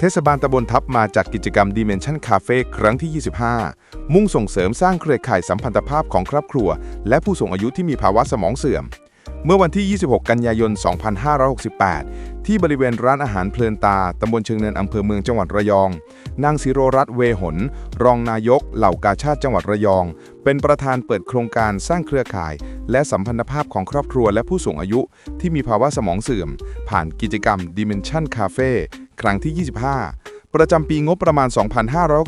เทศบาลตำบลทับมาจัดกิจกรรม Dimension Cafe ครั้งที่ 25 มุ่งส่งเสริมสร้างเครือข่ายสัมพันธภาพของครอบครัว และผู้สูงอายุที่มีภาวะสมองเสื่อม เมื่อวันที่ 26 กันยายน 2568 ที่บริเวณร้านอาหารเพลินตา ตำบลเชิงเนินอำเภอเมืองจังหวัดระยอง นางศิโรรัตน์เวหน รองนายก เหล่ากาชาติจังหวัดระยอง เป็นประธานเปิดโครงการสร้างเครือข่าย และสัมพันธภาพของครอบครัวและผู้สูงอายุที่มีภาวะสมองเสื่อม ผ่านกิจกรรม Dimension Cafe ครั้งที่ 25 ประจำปีงบประมาณ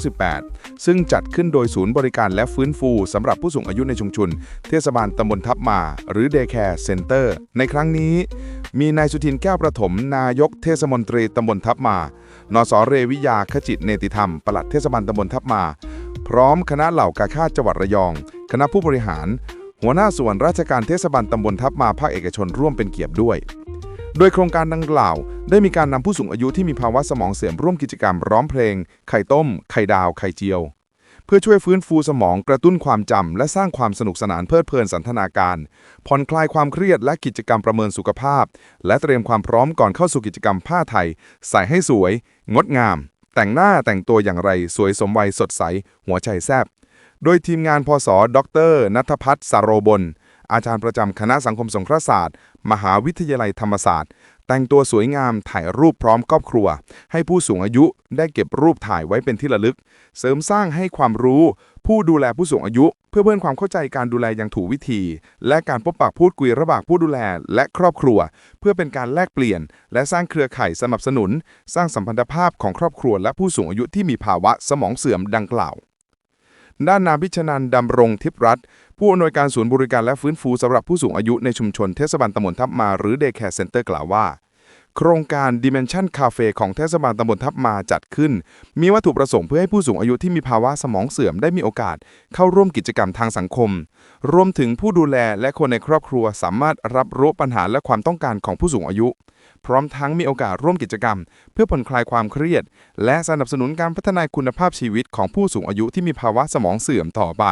2568 ซึ่งจัดขึ้นโดยศูนย์บริการและฟื้นฟูสำหรับผู้สูงอายุในชุมชน เทศบาลตำบลทับมา หรือ Daycare Center ในครั้งนี้ มีนายสุทินแก้วประถม นายกเทศมนตรีตำบลทับมานสเรวิยาขจิตเนติธรรม ปลัดเทศบาลตำบลทับมา พร้อมคณะเหล่ากาชาติจังหวัดระยอง คณะผู้บริหาร หัวหน้าส่วนราชการเทศบาลตำบลทับมาภาคเอกชนร่วมเป็นเกียรติด้วย โดยโครงการดังกล่าว ได้มีการนำผู้สูงอายุที่มีภาวะสมองเสื่อมร่วมกิจกรรมร้องเพลง ไข่ต้ม ไข่ดาว ไข่เจียว เพื่อช่วยฟื้นฟูสมองกระตุ้นความจำและสร้างความสนุกสนานเพลิดเพลินสันทนาการ ผ่อนคลายความเครียดและกิจกรรมประเมินสุขภาพ และเตรียมความพร้อมก่อนเข้าสู่กิจกรรมผ้าไทย ใส่ให้สวย งดงาม แต่งหน้าแต่งตัวอย่างไรสวยสมวัยสดใส หัวใจแซบโดยทีมงานพศ ดรนัทพัฒน์สารโรบลอาจารย์ประจำคณะสังคมสงเคราะห์ศาสตร์ มหาวิทยาลัยธรรมศาสตร์ แต่งตัวสวยงามถ่ายรูปพร้อมครอบครัว ให้ผู้สูงอายุได้เก็บรูปถ่ายไว้เป็นที่ระลึก เสริมสร้างให้ความรู้ ผู้ดูแลผู้สูงอายุ เพื่อเพิ่มความเข้าใจการดูแลอย่างถูกวิธี และการพบปะพูดคุยระหว่างผู้ดูแลและครอบครัว เพื่อเป็นการแลกเปลี่ยน และสร้างเครือข่ายสนับสนุน สร้างสัมพันธภาพของครอบครัวและผู้สูงอายุที่มีภาวะสมองเสื่อมดังกล่าว ด้านนางพิชนันดำรงทิพรัตน์ผู้อำนวยการศูนย์บริการและฟื้นฟูสำหรับผู้สูงอายุในชุมชนเทศบาลตำบลทับมาหรือเดแคร์เซ็นเตอร์กล่าวว่า โครงการ Dimension Cafe ของเทศบาลตำบลทับมาจัดขึ้น มีวัตถุประสงค์เพื่อให้ผู้สูงอายุที่มีภาวะสมองเสื่อมได้มีโอกาส เข้าร่วมกิจกรรมทางสังคม รวมถึงผู้ดูแลและคนในครอบครัวสามารถรับรู้ปัญหาและความต้องการของผู้สูงอายุ พร้อมทั้งมีโอกาสร่วมกิจกรรม เพื่อผ่อนคลายความเครียด และสนับสนุนการพัฒนาคุณภาพชีวิตของผู้สูงอายุที่มีภาวะสมองเสื่อมต่อไป